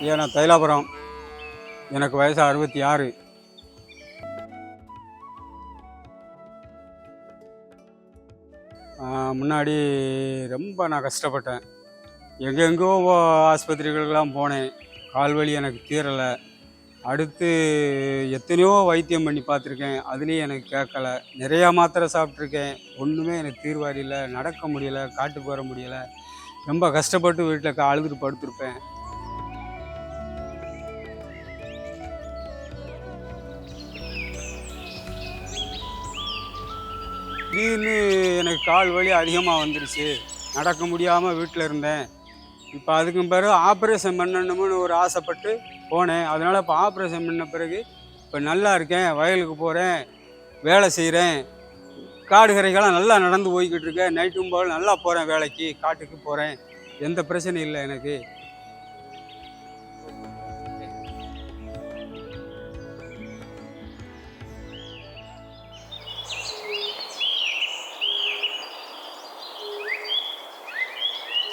ஐயா நான் தைலாபுரம். எனக்கு வயசு அறுபத்தி ஆறு. முன்னாடி ரொம்ப நான் கஷ்டப்பட்டேன். எங்கெங்கோ ஆஸ்பத்திரிகளுக்கெல்லாம் போனேன். கால்வலி எனக்கு தீரலை. அடுத்து எத்தனையோ வைத்தியம் பண்ணி பார்த்துருக்கேன். அதுலேயும் எனக்கு கேட்கல. நிறையா மாத்திரை சாப்பிட்ருக்கேன் ஒன்றுமே எனக்கு தீர்வாரி இல்லை நடக்க முடியலை. காட்டுக்கு வர முடியலை. ரொம்ப கஷ்டப்பட்டு வீட்டில் அழுதுட்டு படுத்திருப்பேன். திடீர்னு எனக்கு கால் வலி அதிகமாக வந்துருச்சு. நடக்க முடியாமல் வீட்டில் இருந்தேன். இப்போ அதுக்கு பிறகு ஆப்ரேஷன் பண்ணணும்னு ஒரு ஆசைப்பட்டு போனேன். அதனால் இப்போ ஆப்ரேஷன் பண்ண பிறகு இப்போ நல்லா இருக்கேன். வயலுக்கு போகிறேன் வேலை செய்கிறேன் காடு கரைக்கெல்லாம் நல்லா நடந்து போய்கிட்டு இருக்கேன் நைட்டும் போல் நல்லா போகிறேன் வேலைக்கு. காட்டுக்கு போகிறேன் எந்த பிரச்சனையும் இல்லை எனக்கு.